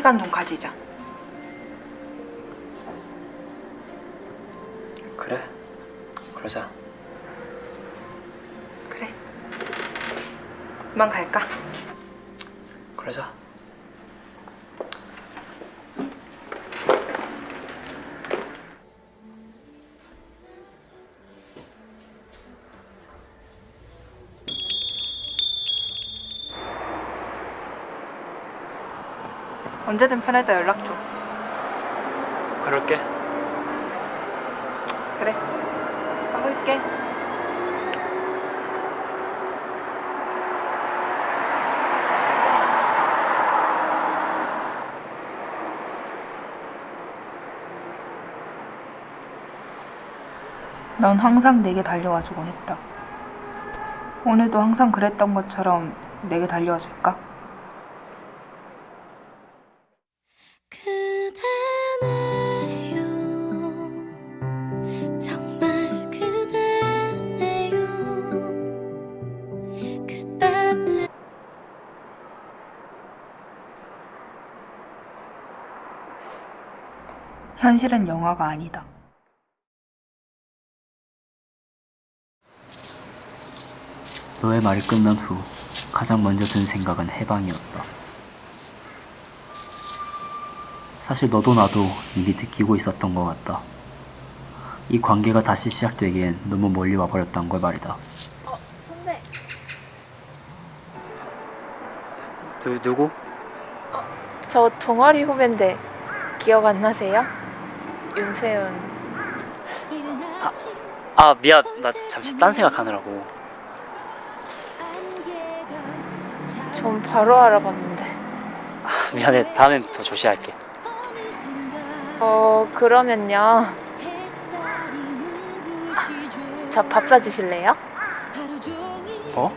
시간 좀 가지자. 그래 그러자 그래. 그만 갈까? 언제든 때 연락 줘. 그럴게 그래. 가볼게. 넌 항상 내게 달려와 주곤 했다. 오늘도 항상 그랬던 것처럼 내게 달려와 줄까? 현실은 영화가 아니다. 너의 말이 끝난 후 가장 먼저 든 생각은 해방이었다 사실 너도 나도 이미 느끼고 있었던 것 같다 이 관계가 다시 시작되기엔 너무 멀리 와버렸단 걸 말이다 어 선배 누, 누구? 저 동아리 후배인데 기억 안 나세요? 이른 아. 아 미안. 나 잠시 딴 생각하느라고. 전 바로 알아봤는데. 미안해. 다음엔 더 조심할게. 어 그러면요. 저 밥 사주실래요? 어?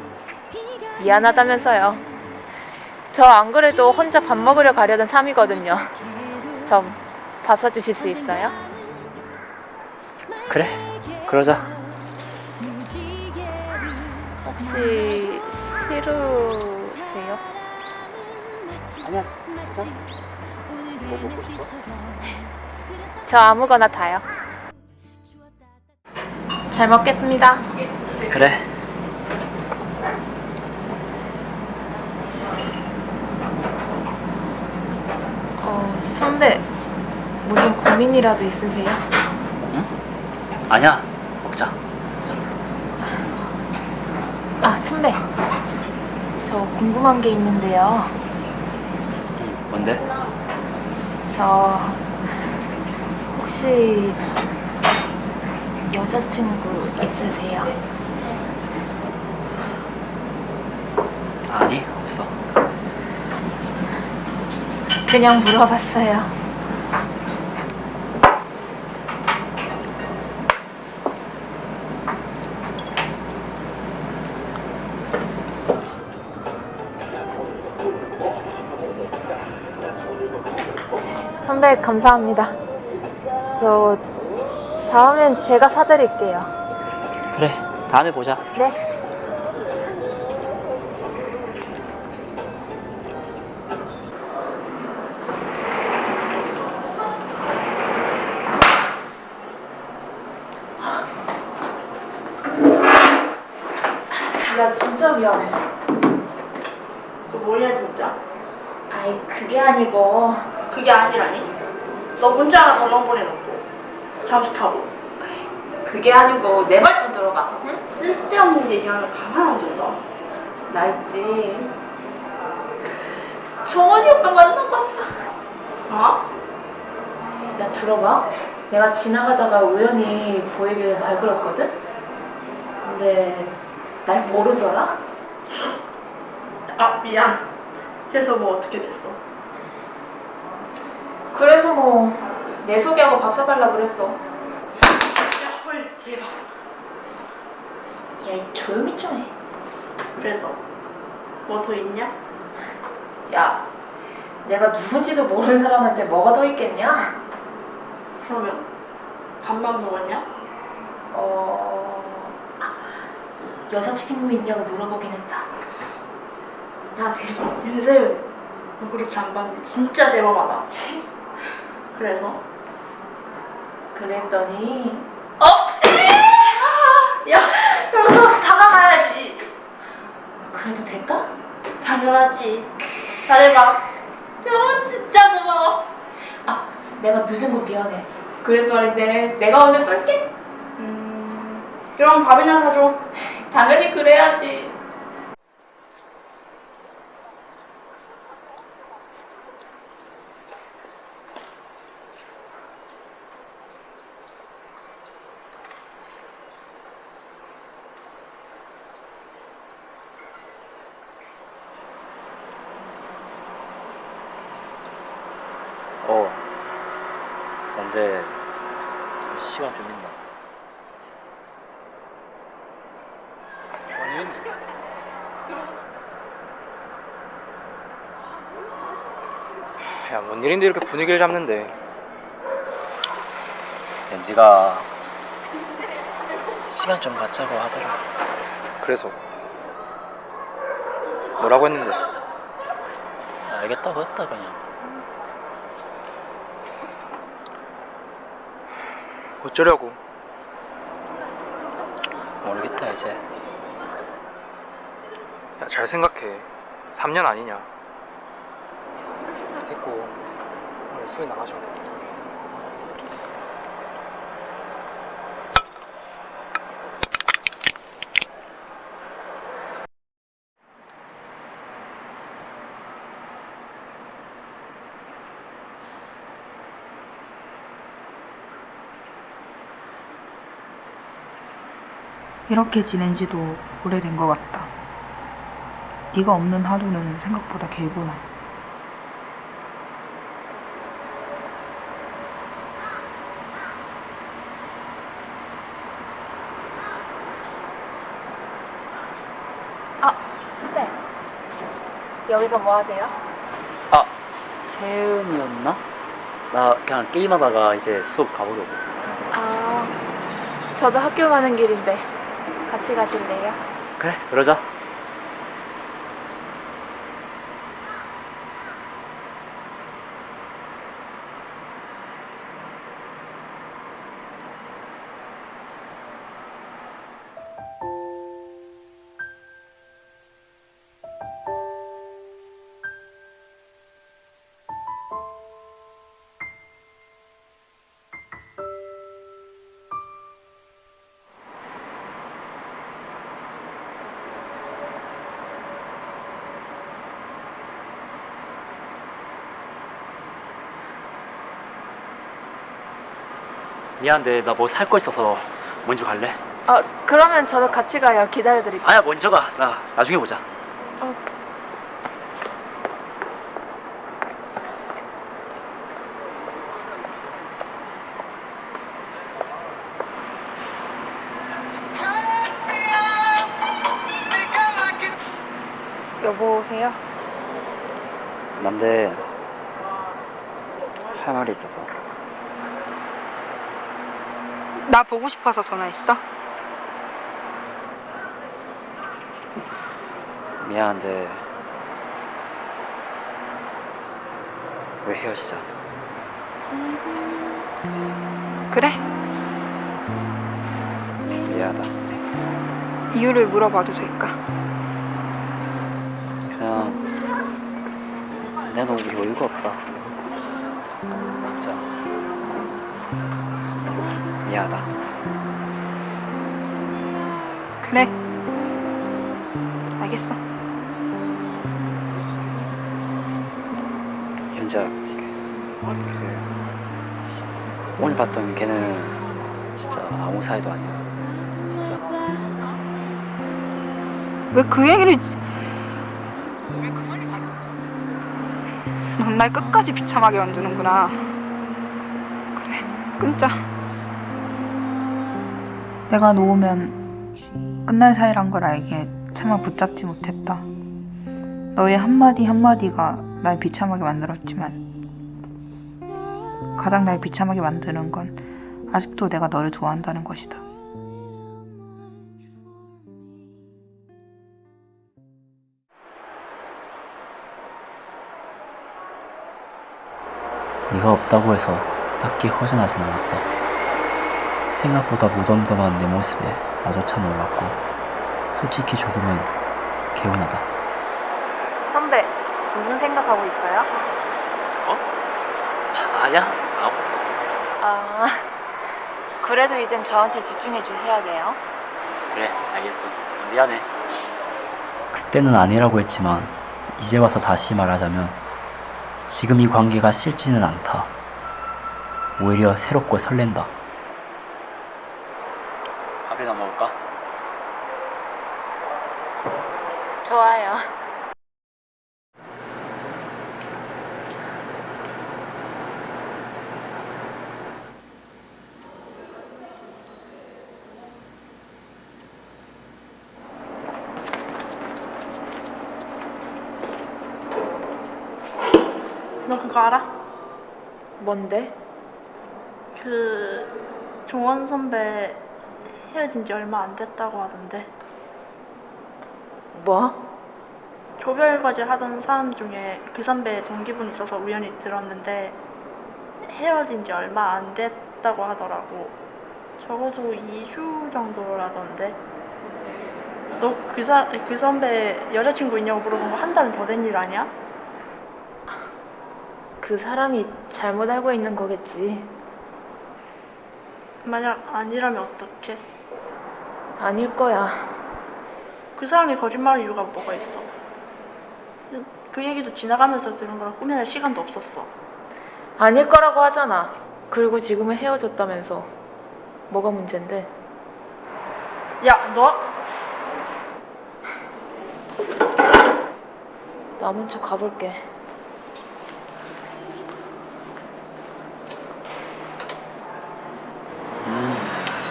미안하다면서요. 저 안 그래도 혼자 밥 먹으러 가려던 참이거든요. 저 밥 사주실 수 있어요? 그래 그러자 혹시 싫으세요? 아니야 뭐 먹고 싶어? 저 아무거나 다요 잘 먹겠습니다 그래 어 선배 무슨 고민이라도 있으세요? 아니야 먹자 아 선배 저 궁금한 게 있는데요 응, 뭔데? 저 혹시 여자친구 있으세요? 아니 없어 그냥 물어봤어요. 선배 감사합니다. 저 다음엔 제가 사드릴게요. 그래 다음에 보자 네. 잠수 타고 그게 아니고 내 말 좀 들어봐. 응? 쓸데없는 얘기하면 가만 안 둔다 나 있지. 정원이 오빠 만나고 왔어. 어? 야 들어봐. 내가 지나가다가 우연히 보이길래 말 걸었거든. 근데 날 모르더라. 아 미안 그래서 뭐 어떻게 됐어? 그래서 뭐 내 소개하고 밥 사달라 그랬어. 야헐 대박 야, 이 조용히 좀 해. 그래서 뭐 더 있냐? 야, 내가 누군지도 모르는 사람한테 뭐가 더 있겠냐? 그러면 밥만 먹었냐? 어, 아, 여자친구 있냐고 물어보긴 했다. 야 대박 윤세윤 너 그렇게 안 봤는데 진짜 대박하다 그래서 그랬더니 야 그래서 다가가야지 그래도 될까? 당연하지 잘해봐 야 진짜 고마워. 아 내가 늦은 거 미안해. 그래서 말인데 내가 오늘 쏠게. 음 그럼 밥이나 사줘 당연히 그래야지. 어. 근데 좀 시간 좀 있나? 원인 야, 뭔 일인데 이렇게 분위기를 잡는데? 연지가 시간 좀 갖자고 하더라. 그래서 뭐라고 했는데? 알겠다고 했다 그냥. 어쩌려고? 모르겠다 이제. 야, 잘 생각해. 3년 아니냐? 됐고 술이 나가죠. 이렇게 지낸 지도 오래된 것 같다. 네가 없는 하루는 생각보다 길구나. 아 선배 여기서 뭐 하세요? 아 세은이었나? 나 그냥 게임하다가 이제 수업 가보려고. 아 저도 학교 가는 길인데 같이 가실래요? 그래 그러자. 미안한데 나 뭐 살 거 있어서 먼저 갈래? 어 그러면 저도 같이 가요 기다려드릴게요 아야 먼저 가. 나 나중에 보자. 어. 나 보고 싶어서 전화했어? 미안한데 왜 헤어지자? 그래. 미안하다. 이유를 물어봐도 될까? 그냥 내가 너무 여유가 없다. 진짜 미안하다. 그래. 알겠어. 현자 그 오늘 봤던 걔는 진짜 아무 사이도 아니야. 진짜 왜 그 얘기를 넌날 끝까지 비참하게 만드는구나 그래 끊자 내가 놓으면 끝날 사이란 걸 알게 차마 붙잡지 못했다. 너의 한마디 한마디가 날 비참하게 만들었지만 가장 날 비참하게 만드는 건 아직도 내가 너를 좋아한다는 것이다. 네가 없다고 해서 딱히 허전하진 않았다. 생각보다 무덤덤한 내 모습에 나조차 놀랐고 솔직히 조금은 개운하다. 선배, 무슨 생각하고 있어요? 아니야 아무것도. 아, 그래도 이젠 저한테 집중해 주셔야 돼요. 그래 알겠어. 미안해. 그때는 아니라고 했지만 이제 와서 다시 말하자면 지금 이 관계가 싫지는 않다. 오히려 새롭고 설렌다. 밥이나 먹을까? 좋아요. 너 그거 알아? 뭔데? 그 종원 선배 헤어진 지 얼마 안 됐다고 하던데 뭐? 조별과제 하던 사람 중에 그 선배 동기분 있어서 우연히 들었는데 헤어진 지 얼마 안 됐다고 하더라고 적어도 2주 정도라던데 너 그 사, 그 선배 여자친구 있냐고 물어본 거 한 달은 더 된 일 아니야? 그 사람이 잘못 알고 있는 거겠지. 만약 아니라면 어떡해 아닐 거야. 그 사람이 거짓말할 이유가 뭐가 있어 그- 그 얘기도 지나가면서 들은 거라 꾸며낼 시간도 없었어 아닐 거라고 하잖아. 그리고 지금은 헤어졌다면서. 뭐가 문제인데? 야, 너 나 먼저 가볼게. 음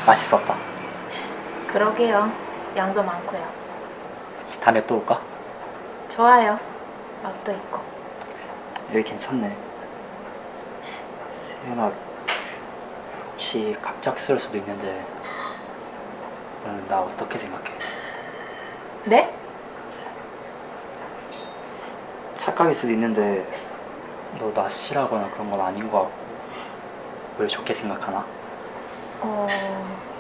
맛있었다. 그러게요. 양도 많고요. 다음에 또 올까? 좋아요. 맛도 있고. 여기 괜찮네. 세연아, 혹시 갑작스러울 수도 있는데, 너는 나 어떻게 생각해? 네? 착각일 수도 있는데, 너 나 싫어하거나 그런 건 아닌 것 같고, 왜 좋게 생각하나? 어...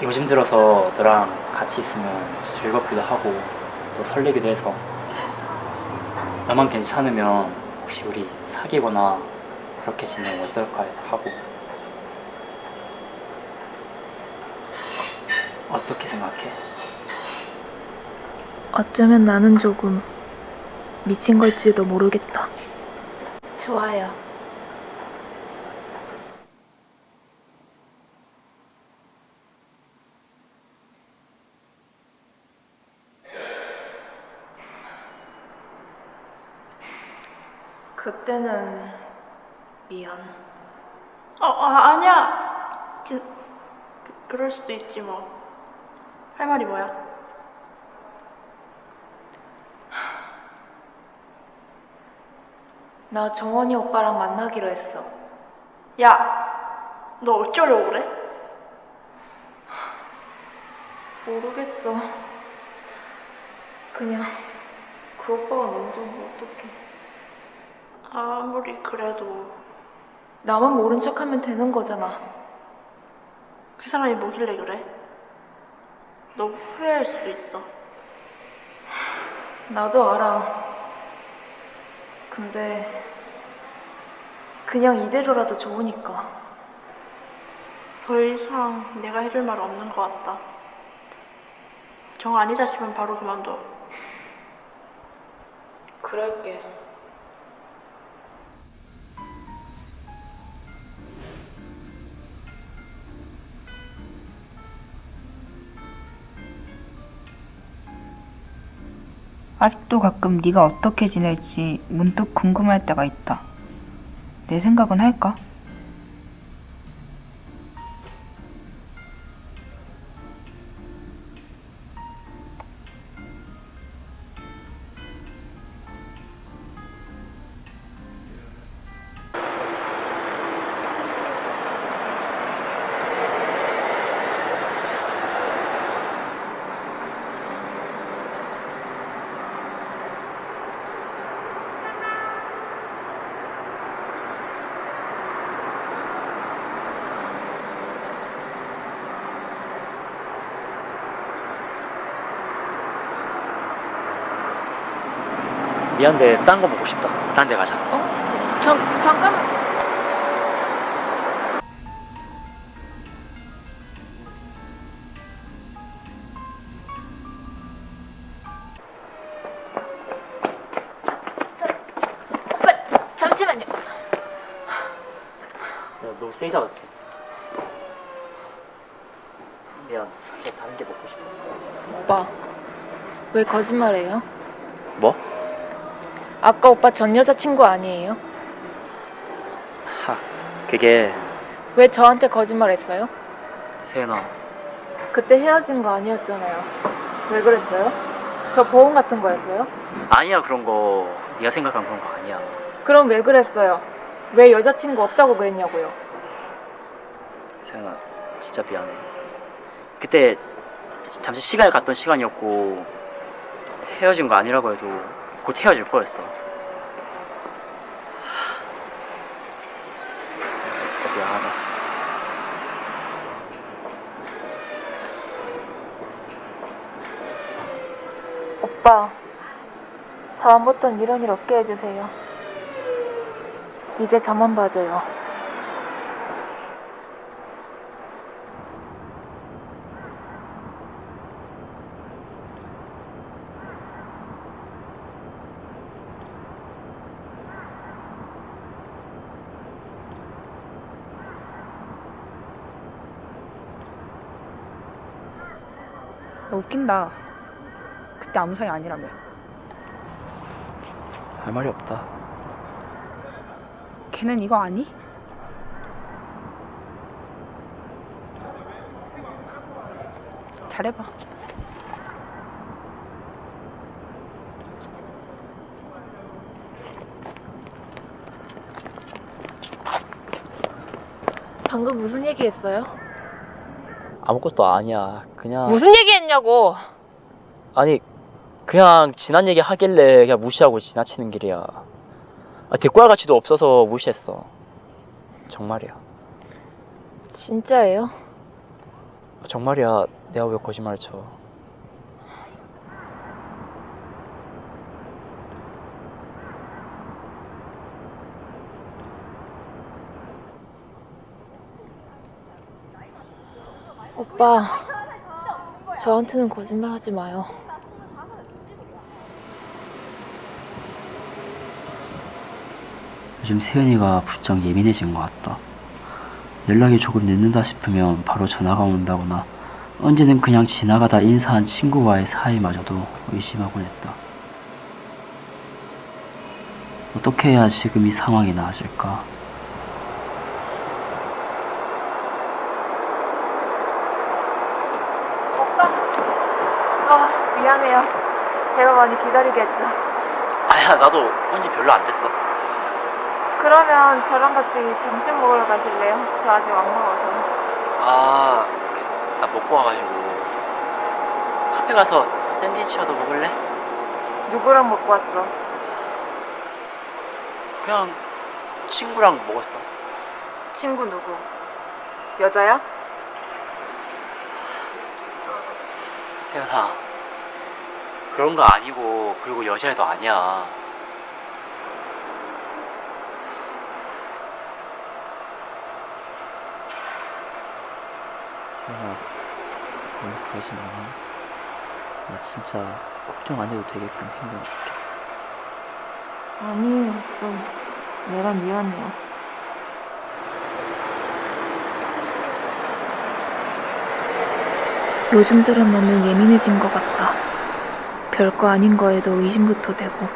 요즘 들어서 너랑 같이 있으면 즐겁기도 하고, 또 설레기도 해서, 나만 괜찮으면 혹시 우리 사귀거나 그렇게 지내면 어떨까 하고, 어떻게 생각해? 어쩌면 나는 조금 미친 걸지도 모르겠다. 좋아요. 그때는 미안. 어, 아, 아니야. 그, 그, 그 럴 수도 있지 뭐. 할 말이 뭐야? 나 정원이 오빠랑 만나기로 했어. 야, 너 어쩌려고 그래? 모르겠어. 그냥 그 오빠가 너무 좋으면 어떡해. 아무리 그래도 나만 모른 척하면 되는 거잖아. 그 사람이 뭐길래 그래? 너 후회할 수도 있어. 나도 알아. 근데 그냥 이대로라도 좋으니까. 더 이상 내가 해줄 말 없는 것 같다. 정 아니다 싶으면 바로 그만둬. 그럴게. 아직도 가끔 네가 어떻게 지낼지 문득 궁금할 때가 있다. 내 생각은 할까? 미안한데 딴 거 먹고 싶다. 딴 데 가자. 어? 저, 잠깐만. 잠시만요. 너 세게 잡았지? 미안. 나 다른 게 먹고 싶어서. 오빠, 왜 거짓말해요? 뭐? 아까 오빠 전 여자친구 아니에요? 하, 그게 왜 저한테 거짓말했어요? 세연아. 그때 헤어진 거 아니었잖아요. 왜 그랬어요? 저 보험 같은 거였어요? 아니야 그런 거. 네가 생각한 그런 거 아니야. 그럼 왜 그랬어요? 왜 여자친구 없다고 그랬냐고요? 세연아, 진짜 미안해. 그때 잠시 시간을 갔던 시간이었고 헤어진 거 아니라고 해도 곧 헤어질 거였어. 하, 진짜 미안하다. 오빠, 다음부턴 이런 일 없게 해주세요. 이제 저만 봐줘요. 웃긴다. 그때 아무 사이 아니라며. 할 말이 없다. 걔는 이거 아니? 잘해봐. 방금 무슨 얘기 했어요? 아무것도 아니야. 그냥 무슨 얘기 했냐고! 아니 그냥 지난 얘기 하길래 그냥 무시하고 지나치는 길이야. 아, 대꾸할 가치도 없어서 무시했어. 정말이야. 진짜예요? 정말이야. 내가 왜 거짓말을 쳐? 오빠, 저한테는 거짓말 하지 마요. 요즘 세연이가 부쩍 예민해진 것 같다. 연락이 조금 늦는다 싶으면 바로 전화가 온다거나 언제는 그냥 지나가다 인사한 친구와의 사이마저도 의심하곤 했다. 어떻게 해야 지금 이 상황이 나아질까? 오빠, 아, 미안해요. 제가 많이 기다리게 했죠. 아야 나도 온지 별로 안 됐어. 그러면 저랑 같이 점심 먹으러 가실래요? 저 아직 안 먹어서. 아, 나 먹고 와가지고 카페 가서 샌드위치라도 먹을래? 누구랑 먹고 왔어? 그냥 친구랑 먹었어. 친구 누구? 여자야? 세연아, 그런 거 아니고 그리고 여자애도 아니야. 세연아, 왜 그러지 마. 나 진짜 걱정 안 해도 되게끔 행동할게. 아니에요. 그럼 내가 미안해요. 요즘 들은 너무 예민해진 것 같다. 별거 아닌 거에도 의심부터 되고,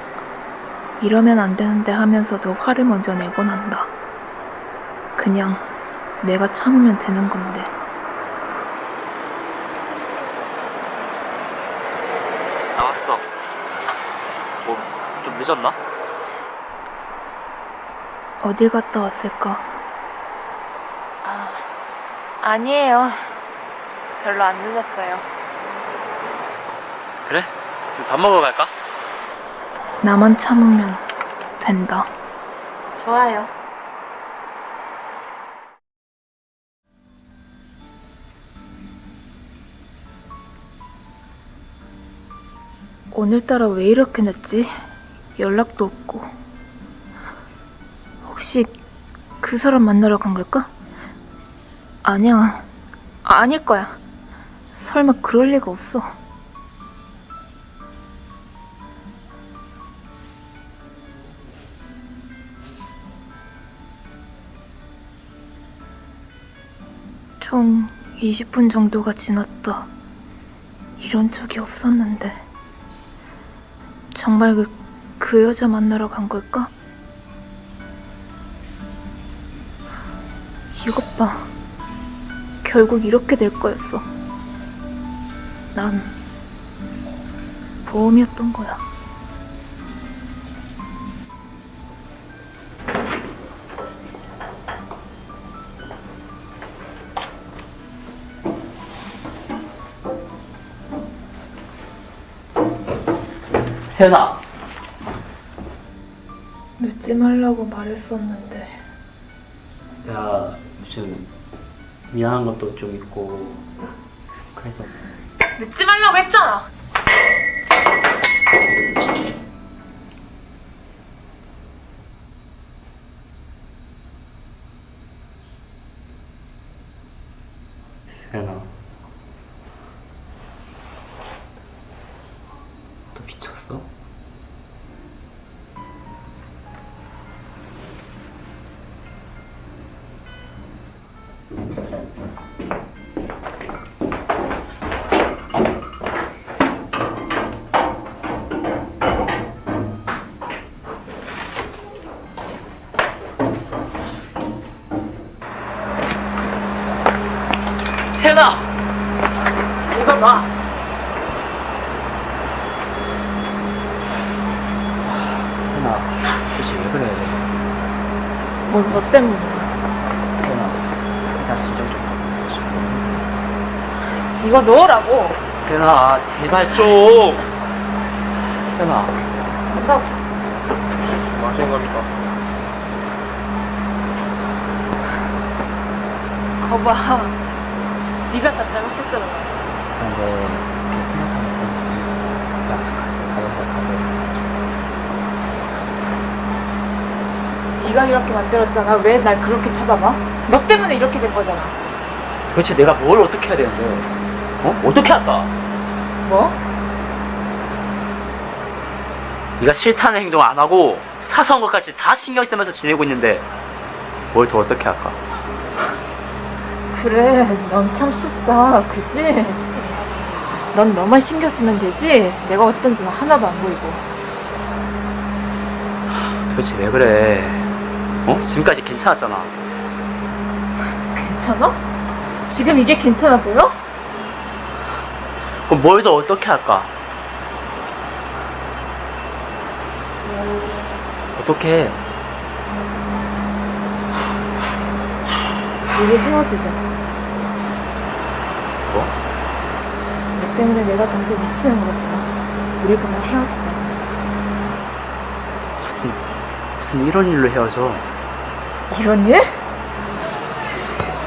이러면 안 되는데 하면서도 화를 먼저 내곤 한다. 그냥 내가 참으면 되는 건데. 나왔어. 뭐, 좀 늦었나? 어딜 갔다 왔을까? 아, 아니에요. 별로 안 늦었어요. 그래? 밥 먹으러 갈까? 나만 참으면 된다. 좋아요. 오늘따라 왜 이렇게 늦지? 연락도 없고. 혹시 그 사람 만나러 간 걸까? 아니야. 아닐 거야. 설마 그럴 리가 없어. 총 20분 정도가 지났다. 이런 적이 없었는데. 정말 그, 그 여자 만나러 간 걸까? 이것 봐. 결국 이렇게 될 거였어. 난 보험이었던 거야. 세연아 늦지 말라고 말했었는데. 내가 요즘 미안한 것도 좀 있고 그래서 늦지 말라고 했잖아! 세연 아 때문에. 세연아 일단 진정 좀 이거 넣으라고. 세연아 제발 좀 세연아 간다고. 뭐 하시는 겁니까? 거봐. 네가 다 잘못했잖아. 근데 네가 이렇게 만들었잖아. 왜 날 그렇게 쳐다봐? 너 때문에 이렇게 된 거잖아. 도대체 내가 뭘 어떻게 해야 되는데 어? 어떻게 할까? 뭐? 네가 싫다는 행동 안 하고 사소한 것까지 다 신경 쓰면서 지내고 있는데 뭘 더 어떻게 할까? 그래, 넌 참 쉽다. 그지? 넌 너만 신경 쓰면 되지? 내가 어떤지는 하나도 안 보이고. 도대체 왜 그래? 어? 지금까지 괜찮았잖아. 괜찮아? 지금 이게 괜찮아 보여? 그럼 뭘 더 어떻게 할까? 어떻게 해? 우리 헤어지자. 뭐? 너 때문에 내가 점점 미치는 것 같아. 우리 그냥 헤어지자. 무슨 무슨 이런 일로 헤어져? 이런 일?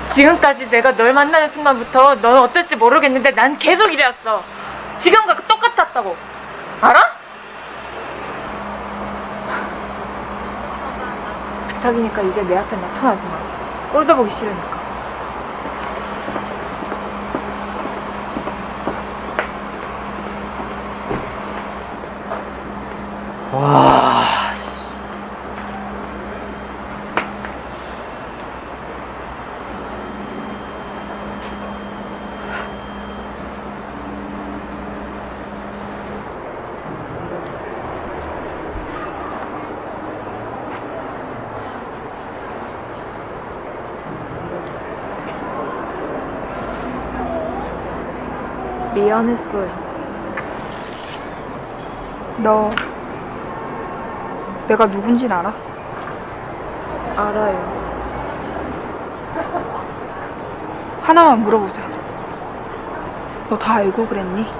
지금까지 내가 널 만나는 순간부터 넌 어떨지 모르겠는데 난 계속 이래왔어. 지금과 똑같았다고. 알아? 부탁이니까 이제 내 앞에 나타나지 마. 꼴도 보기 싫으니까. 미안했어요. 너 내가 누군지 알아? 알아요. 하나만 물어보자. 너 다 알고 그랬니?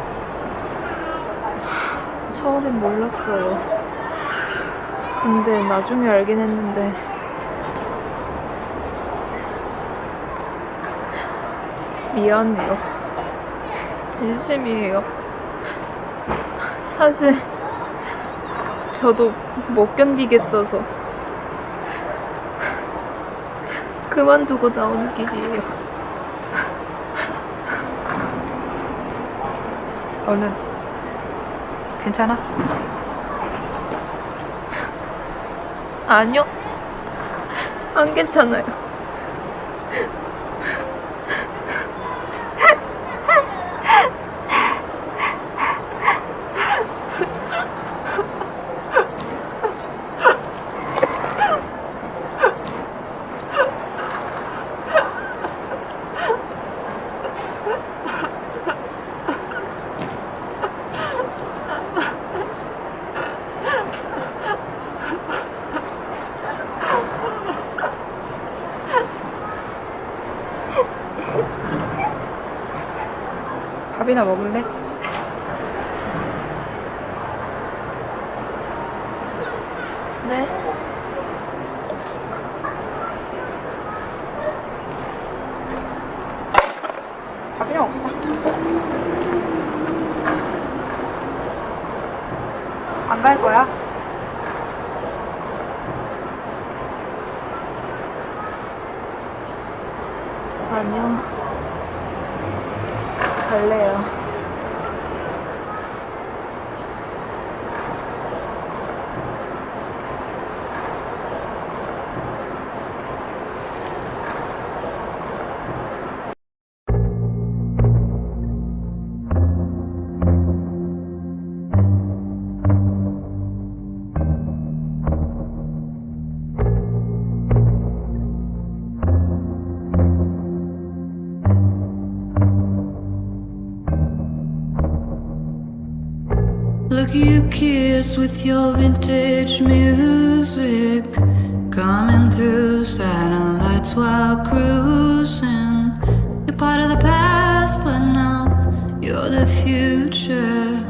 처음엔 몰랐어요. 근데 나중에 알긴 했는데 미안해요. 진심이에요. 사실 저도 못 견디겠어서 그만두고 나오는 길이에요. 너는 괜찮아? 아니요. 안 괜찮아요. 밥이나 먹을래? You kids with your vintage music coming through satellites while cruising. You're part of the past, but now you're the future.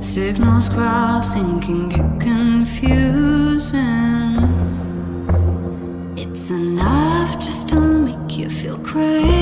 Signals crossing can get confusing. It's enough just to make you feel crazy,